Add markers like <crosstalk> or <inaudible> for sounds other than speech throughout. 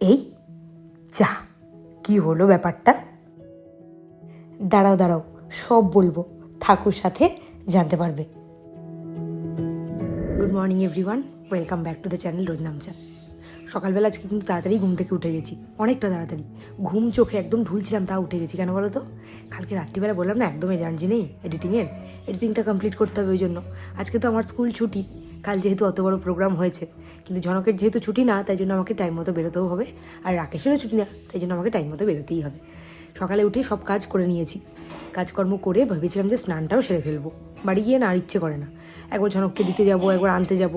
এই, যা, কি হলো ব্যাপারটা? দাঁড়াও দাঁড়াও, সব বলব, ঠাকুর সাথে জানতে পারবে। Good morning everyone welcome back to the channel Roznamcha সকালবেলা আজকে কিন্তু তাড়াতাড়ি ঘুম থেকে উঠে গেছি, অনেকটা তাড়াতাড়ি। ঘুম চোখে একদম ঢুলছিলাম তা উঠে গেছি, কেন বলো তো? কালকে রাত্রিবেলা বললাম না একদম এনার্জি নেই এডিটিংয়ের এডিটিংটা কমপ্লিট করতে হবে ওই জন্য। আজকে তো আমার স্কুল ছুটি কাল যেহেতু অত বড় প্রোগ্রাম হয়েছে, কিন্তু জনকের যেহেতু ছুটি না, তাই জন্য আমাকে টাইম মতো বেরোতেও হবে। আর রাকেশেরও ছুটি না, তাই জন্য আমাকে টাইম মতো বেরোতেই হবে। সকালে উঠে সব কাজ করে নিয়েছি। কাজকর্ম করে ভেবেছিলাম যে স্নানটাও সেরে ফেলব। বাড়ি গিয়ে না আর ইচ্ছে করে না। একবার ঝনককে দিতে যাব, একবার আনতে যাব।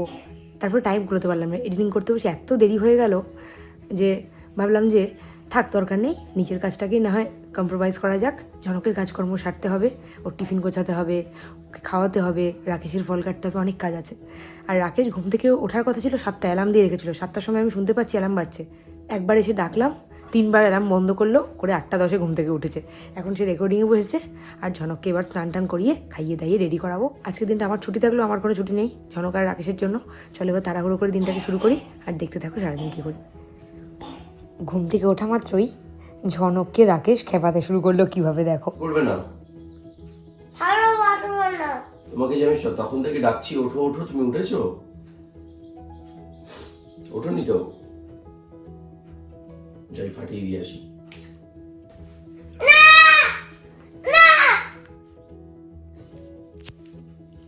তারপরে টাইম করতে পারলাম না। এডিটিং করতে বসে এত দেরি হয়ে গেল যে ভাবলাম যে থাক দরকার নেই, নিজের কাজটাকেই না হয় কম্প্রোমাইজ করা যাক। জনকের কাজকর্ম সারতে হবে, ওর টিফিন গোছাতে হবে, ওকে খাওয়াতে হবে, রাকেশের ফল কাটতে হবে, অনেক কাজ আছে। আর রাকেশ ঘুম থেকে ওঠার কথা ছিল সাতটা অ্যালার্ম দিয়ে রেখেছিল। সাতটার সময় আমি শুনতে পাচ্ছি অ্যালার্ম বাজছে। একবার এসে ডাকলাম, তিনবার অ্যালার্ম বন্ধ করল, করে আটটা দশে ঘুম থেকে উঠেছে। এখন সে রেকর্ডিংয়ে বসেছে, আর ঝনককে এবার স্নান টান করিয়ে খাইয়ে দাইয়ে রেডি করাবো। আজকের দিনটা আমার ছুটি থাকলেও আমার কোনো ছুটি নেই ঝনক আর রাকেশের জন্য। চলো এবার তাড়াহুড়ো করে দিনটাকে শুরু করি, আর দেখতে থাকো সারাদিন কী করি। ঘুম থেকে ওঠা মাত্রই ঝনককে রাকেশ খেপাতে শুরু করল কীভাবে দেখো? করবে না। না তোমাকে যে আমি তখন থেকে ডাকছি ওঠো ওঠো তুমি উঠেছো? ওঠোনি তো। যাই ফাটিয়ে দিয়ে আসি।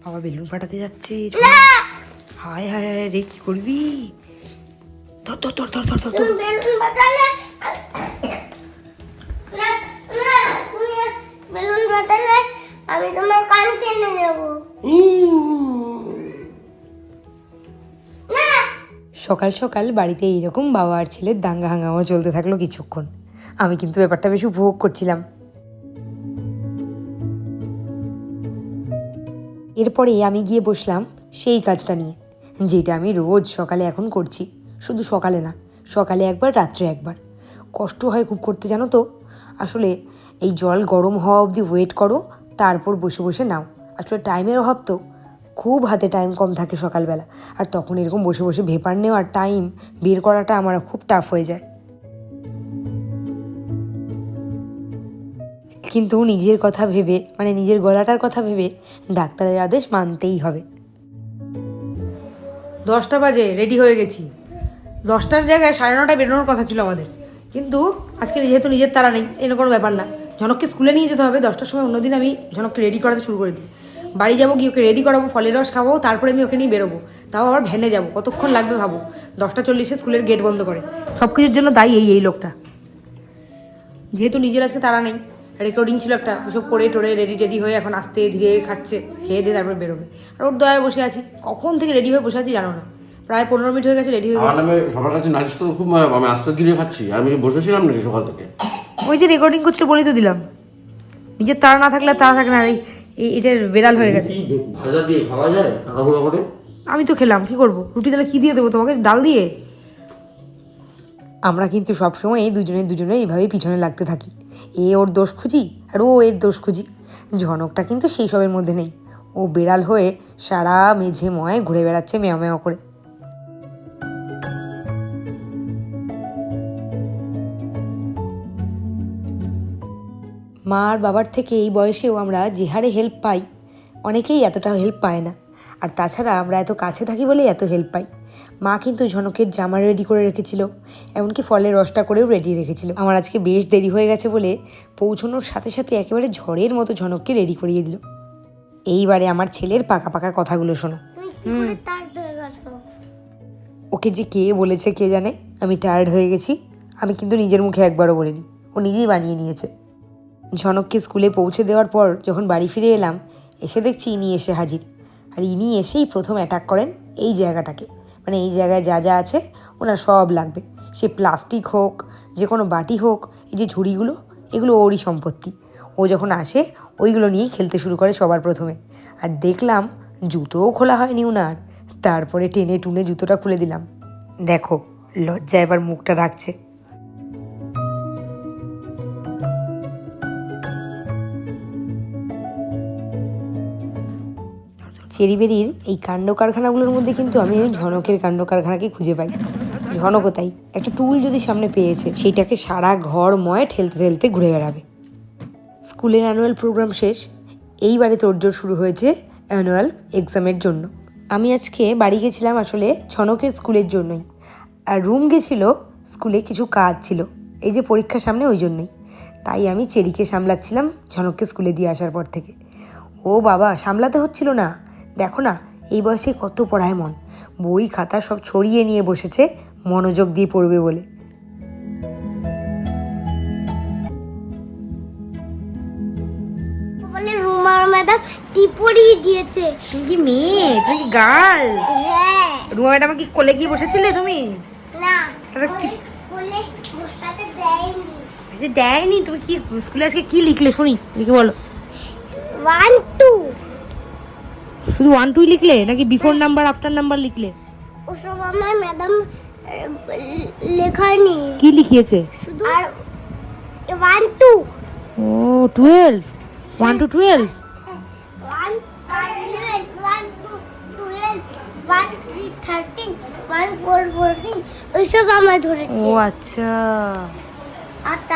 বাবা বেলুন ফাটাতে যাচ্ছে হায় হায় হায় রে কি করবি? ধর ধর ধর ধর ধর ধর ধর। তুমি বেলুন বাজালে না না তুমি বেলুন বাজালে আমি তোমার কান টেনে দেবো সকাল সকাল বাড়িতে এইরকম বাবা আর ছেলের দাঙ্গা হাঙ্গামা চলতে থাকল কিছুক্ষণ। আমি কিন্তু ব্যাপারটা বেশ উপভোগ করছিলাম। এরপরে আমি গিয়ে বসলাম সেই কাজটা নিয়ে যেটা আমি রোজ সকালে এখন করছি। শুধু সকালে না, সকালে একবার, রাত্রে একবার। কষ্ট হয় খুব করতে, জানো তো? আসলে এই জল গরম হওয়া অবধি ওয়েট করো, তারপর বসে বসে নাও। আসলে টাইমের অভাব তো। খুব হাতে টাইম কম থাকে সকালবেলা। আর তখন এরকম বসে বসে ভেপার নেওয়ার টাইম বের করাটা আমার খুব টাফ হয়ে যায়। কিন্তু নিজের কথা ভেবে মানে নিজের গলাটার কথা ভেবে ডাক্তারের আদেশ মানতেই হবে। দশটা বাজে রেডি হয়ে গেছি। দশটার জায়গায় সাড়ে নটায় বেরোনোর কথা ছিল আমাদের। কিন্তু আজকে যেহেতু নিজের তারা নেই এরকম কোনো ব্যাপার না। ঝনককে স্কুলে নিয়ে যেতে হবে, দশটার সময় অন্যদিন আমি ঝনককে রেডি করাতে শুরু করে দিই। বাড়ি যাব গিয়ে ওকে রেডি করাবো, ফলের রস খাব, তারপরে আমি ওকে নিয়ে বেরোবো। তাও আবার ভ্যানে যাব, কতক্ষণ লাগবে ভাবো। দশটা চল্লিশে স্কুলের গেট বন্ধ করে। সব কিছুর জন্য দায়ী এই এই লোকটা। যেহেতু নিজের আজকে তারা নেই রেকর্ডিং ছিল একটা, ওসব করে টোরে রেডি টেডি হয়ে এখন আস্তে ধীরে খাচ্ছে, খেয়ে দিয়ে তারপরে বেরোবে। আর ওর দয়ায় বসে আছি, কখন থেকে রেডি হয়ে বসে আছি জানো না। প্রায় পনেরো মিনিট হয়ে গেছে রেডি হয়ে গেছে। নামে সবার কাছে তো খুব আমি আস্তে ধীরে খাচ্ছি আমি বসেছিলাম নাকি সকাল থেকে। ওই যে রেকর্ডিং করছে বলেই তো দিলাম। নিজের তারা না থাকলে আর তারা থাকে না আর এই এটার বেড়াল হয়ে গেছে। ভাজা দিয়ে খাওয়া যায় তাড়াহুড়ো করে? আমি তো খেলাম কি করব? রুটি তাহলে কি দিয়ে দেবো তোমাকে? ডাল দিয়ে? আমরা কিন্তু সবসময় দুজনে দুজনে এইভাবেই পিছনে লাগতে থাকি। এ ওর দোষ খুঁজি আর ও এর দোষ খুঁজি। ঝনকটা কিন্তু সেই সবের মধ্যে নেই। ও বেড়াল হয়ে সারা মেঝে ময় ঘুরে বেড়াচ্ছে মেয়া মেয়া করে। মা আর বাবার থেকে এই বয়সেও আমরা যে হারে হেল্প পাই অনেকেই এতটা হেল্প পায় না। আর তাছাড়া আমরা এত কাছে থাকি বলেই এত হেল্প পাই। মা কিন্তু ঝনকের জামা রেডি করে রেখেছিল এমনকি ফলের রসটা করেও রেডি রেখেছিল। আমার আজকে বেশ দেরি হয়ে গেছে বলে পৌঁছানোর সাথে সাথে একেবারে ঝড়ের মতো ঝনককে রেডি করিয়ে দিল। এইবারে আমার ছেলের পাকা পাকা কথাগুলো শোনো। ওকে যে কে বলেছে কে জানে আমি টায়ার্ড হয়ে গেছি। আমি কিন্তু নিজের মুখে একবারও বলিনি। ও নিজেই বানিয়ে নিয়েছে। ঝনককে স্কুলে পৌঁছে দেওয়ার পর যখন বাড়ি ফিরে এলাম, এসে দেখছি ইনি এসে হাজির। আর ইনি এসেই প্রথম অ্যাটাক করেন এই জায়গাটাকে। মানে এই জায়গায় যা যা আছে, ওনার সব লাগবে। সে প্লাস্টিক হোক, যে কোনো বাটি হোক, এই যে ঝুড়িগুলো, এগুলো ওরই সম্পত্তি। ও যখন আসে, ওইগুলো নিয়েই খেলতে শুরু করে সবার প্রথমে। আর দেখলাম জুতোও খোলা হয়নি উনার। তারপরে টেনে টুনে জুতোটা খুলে দিলাম। দেখো লজ্জা এবার মুখটা রাখছে। চেরিবেরির এই কাণ্ড কারখানাগুলোর মধ্যে কিন্তু আমি ওই ঝনকের কাণ্ড কারখানাকে খুঁজে পাই। ঝনকও তাই। একটা টুল যদি সামনে পেয়েছে, সেইটাকে সারা ঘর ময় ঠেলতে ঠেলতে ঘুরে বেড়াবে। স্কুলের অ্যানুয়াল প্রোগ্রাম শেষ। এইবারে তোড়জোড় শুরু হয়েছে অ্যানুয়াল এক্সামের জন্য। আমি আজকে বাড়ি গেছিলাম আসলে ছনকের স্কুলের জন্যই। আর রুম গেছিল, স্কুলে কিছু কাজ ছিল। এই যে পরীক্ষা সামনে ওই জন্যই। তাই আমি চেরিকে সামলাচ্ছিলাম ঝনককে স্কুলে দিয়ে আসার পর থেকে। ও বাবা, সামলাতে হচ্ছিল না। দেখো না এই বয়সে কত পড়ায় মন। বই খাতা সব ছড়িয়ে নিয়ে বসেছে মনোযোগ দিয়ে পড়বে বলে। রুমার ম্যাডাম টিপড়ি দিয়েছে। তুমি কি মেয়ে? তুমি কি গার্ল? হ্যাঁ। রুমা ম্যাডাম কি কোলে গিয়ে বসেছিলে তুমি? না বসাতে দেয়নি। দেয়নি তুমি কি স্কুলে আজকে কি লিখলে শুনি লিখে বলো। ওয়ান টু শুধু ওয়ান টুই লিখলে? নাকি বিফোর নাম্বার আফটার নাম্বার লিখলে? ওসব আমার ম্যাডাম লেখায়নি। কি লিখিয়েছে? শুধু আর ওয়ান টু ও twelve one two twelve one eleven one two twelve one three thirteen one four fourteen ওইসব আমার ধরেছে। ও আচ্ছা।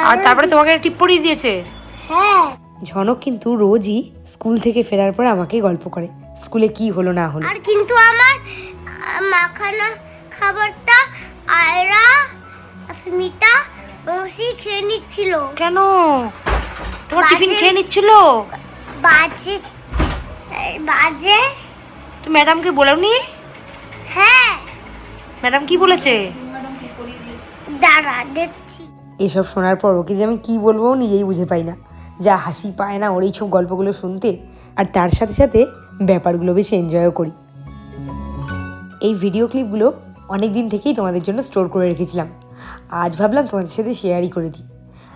আর তারপরে? তোমাকে দিয়েছে? হ্যাঁ। ঝনক কিন্তু রোজই স্কুল থেকে ফেরার পর আমাকে গল্প করে। স্কুলে কি হলো না হলো? আর কিন্তু আমার মাখানা খাবারটা আয়রা স্মিতা মৌসি খেয়ে নিচ্ছিল। কেন? তোমার টিফিন খেয়ে নিচ্ছিল? বাজে বাজে। তো ম্যাডামকে বলোনি হ্যাঁ। ম্যাডাম কি বলেছে? দাঁড়া দেখছি। এসব শোনার পর ওকে যে আমি কি বলব নিজেই বুঝে পাই না। যা হাসি পায় না ওর এই সব গল্পগুলো শুনতে। আর তার সাথে সাথে ব্যাপারগুলো বেশ এনজয়ও করি। এই ভিডিও ক্লিপগুলো অনেক দিন থেকেই তোমাদের জন্য স্টোর করে রেখেছিলাম। আজ ভাবলাম তোমাদের সাথে শেয়ারই করে দিই।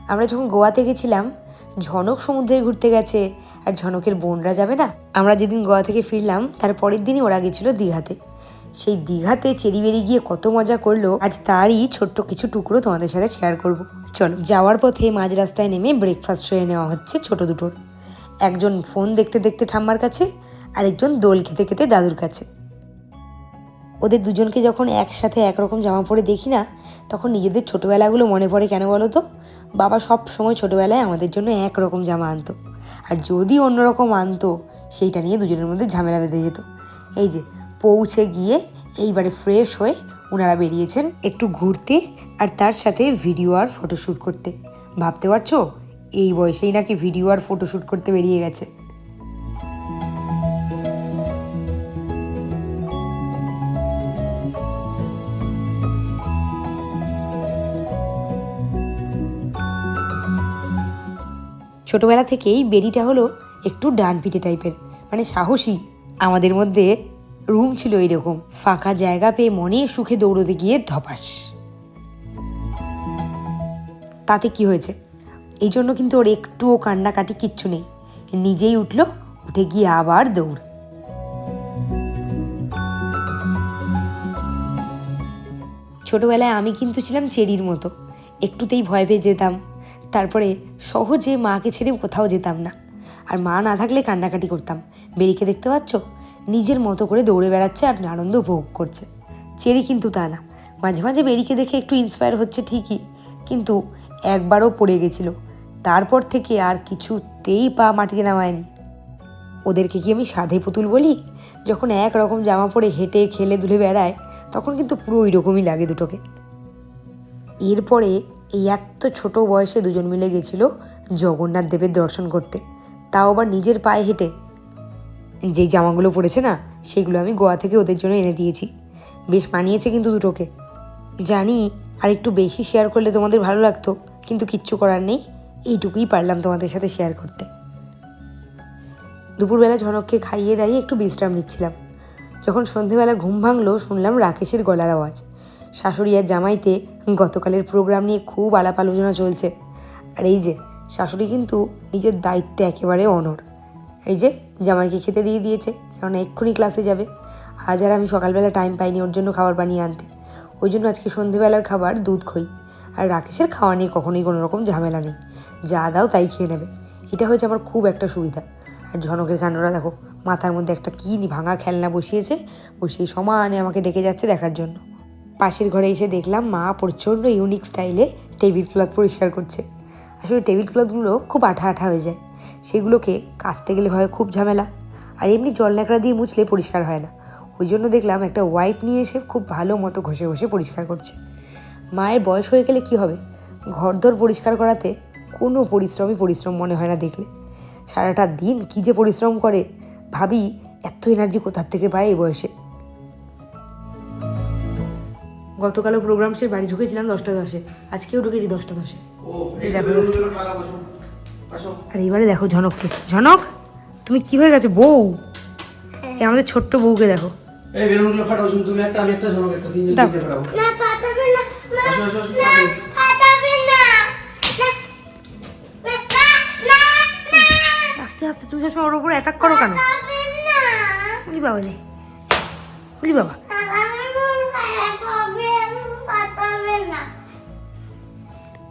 আমরা যখন গোয়াতে গেছিলাম, ঝনক সমুদ্রে ঘুরতে গেছে আর ঝনকের বোনরা যাবে না? আমরা যেদিন গোয়া থেকে ফিরলাম, তার পরের দিনই ওরা গেছিল দীঘাতে। সেই দীঘাতে চেরি বেরি গিয়ে কত মজা করল, আজ তারই ছোট্ট কিছু টুকরো তোমাদের সাথে শেয়ার করব। চলো, যাওয়ার পথে মাঝ রাস্তায় নেমে ব্রেকফাস্ট সেরে নেওয়া হচ্ছে ছোট দুটোর। একজন ফোন দেখতে দেখতে ঠাম্মার কাছে আরেকজন দোল খেতে খেতে দাদুর কাছে। ওদের দুজনকে যখন একসাথে একরকম জামা পরে দেখি না, তখন নিজেদের ছোটোবেলাগুলো মনে পড়ে কেন বলো তো? বাবা সব সময় ছোটোবেলায় আমাদের জন্য একরকম জামা আনতো। আর যদি অন্যরকম আনতো, সেইটা নিয়ে দুজনের মধ্যে ঝামেলা বেঁধে যেত। এই যে, পৌঁছে গিয়ে এইবারে ফ্রেশ হয়ে ওনারা বেরিয়েছেন একটু ঘুরতে আর তার সাথে ভিডিও আর ফটোশ্যুট করতে। ভাবতে পারছ? এই বয়সেই নাকি ভিডিও আর ফটোশ্যুট করতে বেরিয়ে গেছে। ছোটবেলা থেকেই বেরিটা হলো একটু ডান পিটে টাইপের মানে সাহসী। আমাদের মধ্যে রুম ছিল এরকম ফাঁকা জায়গা পেয়ে মনে সুখে দৌড়তে গিয়ে ধপাস। তাতে কি হয়েছে? এই জন্য কিন্তু ওর একটুও কান্নাকাটি কিচ্ছু নেই। নিজেই উঠল, উঠে গিয়ে আবার দৌড়। ছোটবেলায় আমি কিন্তু ছিলাম চেরির মতো। একটুতেই ভয় পেয়ে যেতাম। তারপরে সহজে মাকে ছেড়ে কোথাও যেতাম না। আর মা না থাকলে কান্নাকাটি করতাম। বেরিকে দেখতে পাচ্ছ? নিজের মতো করে দৌড়ে বেড়াচ্ছে আর আনন্দ উপভোগ করছে। চেরি কিন্তু তা না। মাঝে মাঝে বেরিকে দেখে একটু ইন্সপায়ার হচ্ছে ঠিকই। কিন্তু একবারও পড়ে গেছিল। তারপর থেকে আর কিছুতেই পা মাটিতে নামায়নি। ওদেরকে কি আমি সাধে পুতুল বলি? যখন এক রকম জামা পরে হেঁটে, খেলে ধুলে বেড়ায়, তখন কিন্তু পুরো ওই রকমই লাগে দুটোকে। এরপরে এই এত ছোট বয়সে দুজন মিলে গেছিল জগন্নাথ দেবের দর্শন করতে। তাও আবার নিজের পায়ে হেঁটে। যেই জামাগুলো পরেছে না, সেগুলো আমি গোয়া থেকে ওদের জন্য এনে দিয়েছি। বেশ মানিয়েছে কিন্তু দুটোকে। জানি আর একটু বেশি শেয়ার করলে তোমাদের ভালো লাগতো, কিন্তু কিচ্ছু করার নেই। এইটুকুই পারলাম তোমাদের সাথে শেয়ার করতে। দুপুরবেলা ঝনককে খাইয়ে দাইয়ে একটু বিশ্রাম নিচ্ছিলাম। যখন সন্ধেবেলা ঘুম ভাঙলো, শুনলাম রাকেশের গলার আওয়াজ। শাশুড়ি আর জামাইতে গতকালের প্রোগ্রাম নিয়ে খুব আলাপ আলোচনা চলছে। আর এই যে, শাশুড়ি কিন্তু নিজের দায়িত্বে একেবারে অনর এই যে, জামাইকে খেতে দিয়ে দিয়েছে কারণ এক্ষুনি ক্লাসে যাবে। আজ আর আমি সকালবেলা টাইম পাইনি ওর জন্য খাবার বানিয়ে আনতে। ওই জন্য আজকে সন্ধেবেলার খাবার দুধ খই। আর রাকেশের খাওয়া নিয়ে কখনোই কোনো রকম ঝামেলা নেই। যা দাও তাই খেয়ে নেবে। এটা হয়েছে আমার খুব একটা সুবিধা। আর ঝনকের কাণ্ডরা দেখো, মাথার মধ্যে একটা কী ভাঙা খেলনা বসিয়েছে, বসিয়ে সমানে আমাকে ডেকে যাচ্ছে দেখার জন্য। পাশের ঘরে এসে দেখলাম মা প্রচণ্ড ইউনিক স্টাইলে টেবিল ক্লথ পরিষ্কার করছে। আসলে টেবিল ক্লথগুলো খুব আঠা আঠা হয়ে যায়। সেগুলোকে কাচতে গেলে হয় খুব ঝামেলা। আর এমনি জল ন্যাকড়া দিয়ে মুছলে পরিষ্কার হয় না। ওই জন্য দেখলাম একটা ওয়াইপ নিয়ে এসে খুব ভালো মতো ঘষে ঘষে পরিষ্কার করছে। মায়ের বয়স হয়ে গেলে কি হবে? ঘরদোর পরিষ্কার করাতে কোনো পরিশ্রমই পরিশ্রম মনে হয় না দেখলে। সারাটা দিন কী যে পরিশ্রম করে, ভাবি এত এনার্জি কোথার থেকে পায় এই বয়সে। গতকালও প্রোগ্রাম সে বাড়ি ঢুকেছিলাম দশটা দশে। আজকেও ঢুকেছি দশটা দশে। দেখো। আর এবারে দেখো ঝনককে। ঝনক তুমি কি হয়ে গেছো? বউ। এই আমাদের ছোট্ট বউকে দেখো। আস্তে আস্তে তুমি সবসময় ওর উপর অ্যাটাক করো কেন? বাবা রে। বাবা।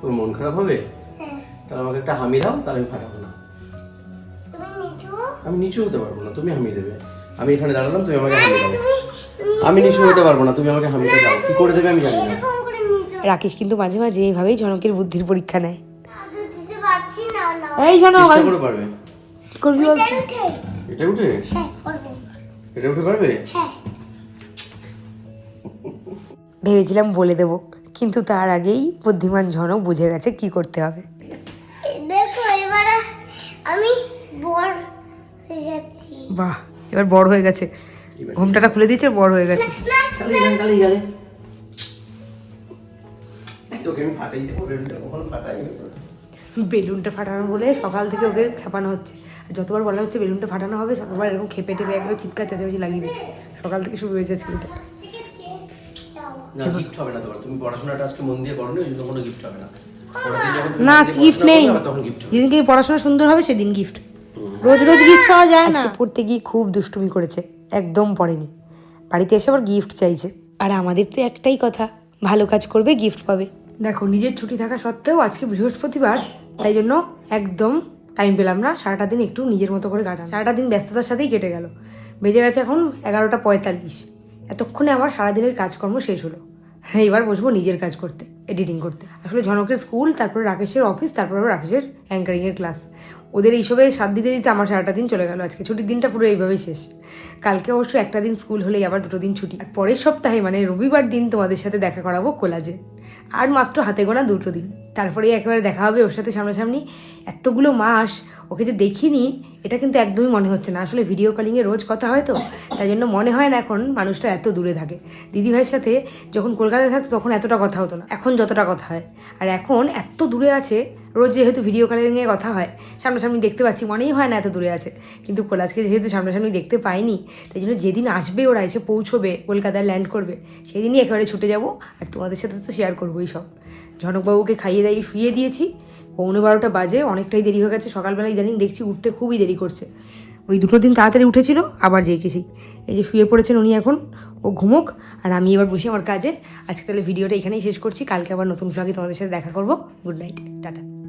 তোর মন খারাপ হবে? হ্যাঁ। তাহলে আমাকে একটা হামি দাও তাহলে আমি ফাটাবো না। আমি নিচু হতে পারব না তুমি হামি দেবে। আমি এখানে দাঁড়ালাম তুমি আমাকে হামি দাও। আমি নিচু হতে পারব না তুমি আমাকে হামিটা দাও। কি করে দেবে আমি জানি না। রাকেশ কিন্তু মাঝে মাঝে এইভাবেই ঝনকের বুদ্ধির পরীক্ষা নেয়। এই ঝনক চেষ্টা করে পারবে। করবি এটা উঠে। এটা উঠে? হ্যাঁ এটা উঠে পারবে? হ্যাঁ। <laughs> ভেবেছিলাম বলে দেবো। কিন্তু তার আগেই বুদ্ধিমান ঝনক বুঝে গেছে কি করতে হবে। দেখো এবারে আমি বড় হয়ে যাচ্ছি বাহ এবার বড় হয়ে গেছে। ঘুমটাটা খুলে দিয়েছে বড় হয়ে গেছে। বেলুনটা কখন ফাটাই বেলুনটা ফাটানো বলে সকাল থেকে ওকে খেপানো হচ্ছে। আর যতবার বলা হচ্ছে বেলুনটা ফাটানো হবে ততবার এরকম খেপে টেপে একদম চিৎকার চেঁচামেচি লাগিয়ে দিচ্ছে। সকাল থেকে শুরু হয়েছে দাও না গিফট হবে না তোমার। তুমি পড়াশোনাটা আজকে মন দিয়ে করো ওই জন্য কোনো গিফট হবে না। দিন যখন না গিফট পড়াশোনা নেই। করবে, আবার তখন গিফট হবে। যেদিনকে পড়াশোনা সুন্দর হবে সেদিন গিফট রোজ রোজ গিফট পাওয়া যায় না। পড়তে গিয়ে খুব দুষ্টুমি করেছে একদম পড়েনি। বাড়িতে এসে আবার গিফট চাইছে। আর আমাদের তো একটাই কথা ভালো কাজ করবে গিফট পাবে। দেখো নিজের ছুটি থাকা সত্ত্বেও আজকে বৃহস্পতিবার তাই জন্য একদম টাইম পেলাম না। সারাটা দিন একটু নিজের মতো করে কাটানো সারাটা দিন ব্যস্ততার সাথেই কেটে গেল। বেজে গেছে এখন এগারোটা পঁয়তাল্লিশ। এতক্ষণে আমার সারাদিনের কাজকর্ম শেষ হলো। এবার বসবো নিজের কাজ করতে এডিটিং করতে। আসলে ঝনকের স্কুল, তারপরে রাকেশের অফিস তারপরে রাকেশের অ্যাঙ্কারিংয়ের ক্লাস ওদের এইসবে সাত দিতে দিতে আমার সারাটা দিন চলে গেল। আজকে ছুটির দিনটা পুরো এইভাবেই শেষ। কালকে অবশ্য একটা দিন স্কুল হলেই আবার দুটো দিন ছুটি। আর পরের সপ্তাহে মানে রবিবার দিন তোমাদের সাথে দেখা করাবো কোলাজে। আর মাত্র হাতে গোনা দুটো দিন। তারপরে একেবারে দেখা হবে ওর সাথে সামনাসামনি। এতগুলো মাস ওকে যে দেখিনি, এটা কিন্তু একদমই মনে হচ্ছে না। আসলে ভিডিও কলিংয়ে রোজ কথা হয় তো, তাই জন্য মনে হয় না এখন মানুষটা এত দূরে থাকে। দিদিভাইয়ের সাথে যখন কলকাতায় থাকতো তখন এতটা কথা হতো না, এখন যতটা কথা হয়। আর এখন এত দূরে আছে, রোজ যেহেতু ভিডিও কলিংয়ে কথা হয়, সামনাসামনি দেখতে পাচ্ছি, মনেই হয় না এত দূরে আছে। কিন্তু কোলাজকে যেহেতু সামনাসামনি দেখতে পাইনি, তাই জন্য যেদিন আসবে ওরা, এসে পৌঁছবে, কলকাতায় ল্যান্ড করবে, সেদিনই একেবারে ছুটে যাব। আর তোমাদের সাথে তো শেয়ার করবোই সব। ঝনকবাবুকে খাইয়ে দাইয়ে শুয়ে দিয়েছি। পৌনে বারোটা বাজে, অনেকটাই দেরি হয়ে গেছে। সকালবেলা ইদানিং দেখছি উঠতে খুবই দেরি করছে। ওই দুটো দিন তাড়াতাড়ি উঠেছিল, আবার জেগেছি। এই যে শুয়ে পড়েছেন উনি এখন, ও ঘুমুক, আর আমি এবার বসে আমার কাজে। আজকে তাহলে ভিডিওটা এখানেই শেষ করছি। কালকে আবার নতুন ফ্লগে তোমাদের সাথে দেখা করব। Good night tata.